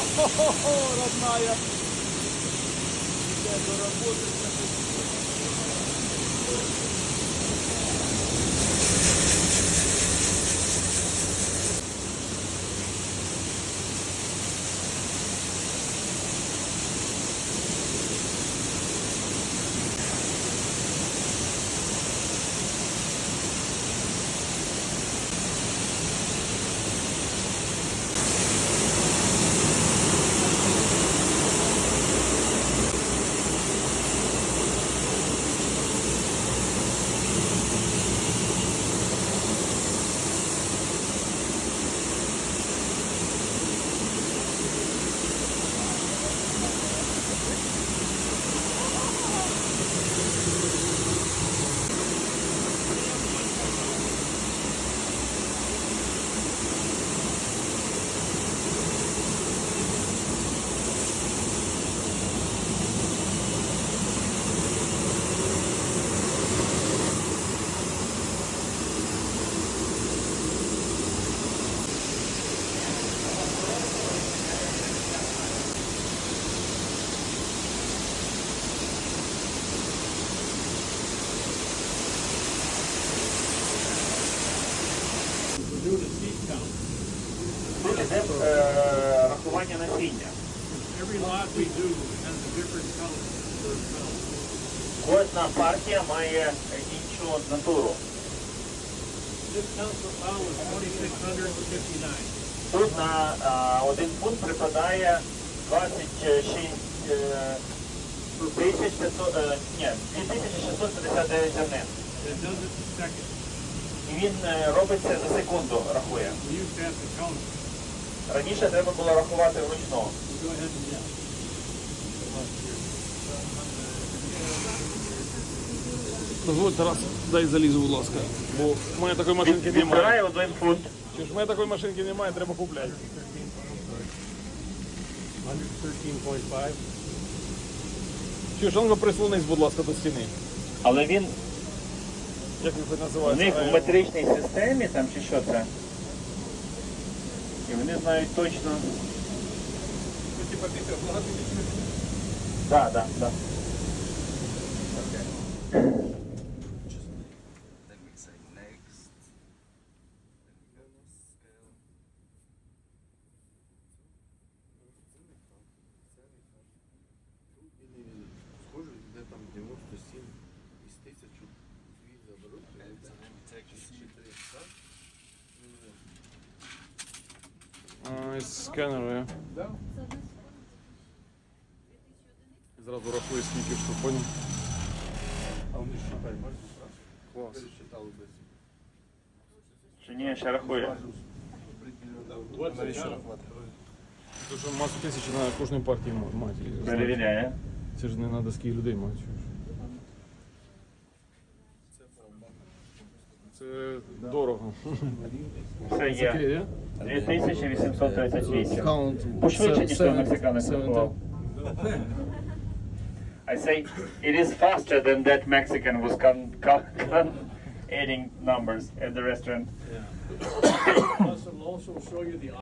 О-хо-хо, родная. Do the іде е, рахування насіння. Кожна партія має іншу натуру. Тут на а, один пункт припадає 26 е, тисяч 500, е, ні, 2659 зернин. І він е, робить це за секунду, рахує. Раніше треба було рахувати вручну. Дозвольте раз, дай залізу, будь ласка. Бо в мене такої машинки немає. Один фунт. Чи ж в мене такої машинки немає, треба купляти. Hundred thirteen point five. Чи ж он прислонись, будь ласка, до стіни. Але він Як він це у називається? них в метричній системі там чи що це. І вони знають точно. Так, так, так. Then із сканера. Да? І Зразу рахує скільки що, поняв? А вони считай, бачиш, раз. Клас. Пересчитали без. Чи ні, ще рахує. Що масу тисячі на кожній партії ма- мати. Перевіряє. Це ж не треба скільки людей мати. чуєш. Це дорого. Все є. Є? 2838. Пошвидше, ніж той мексиканець рахував. I say it is faster than that Mexican was con- con- con- adding numbers at the restaurant. Also, also show you the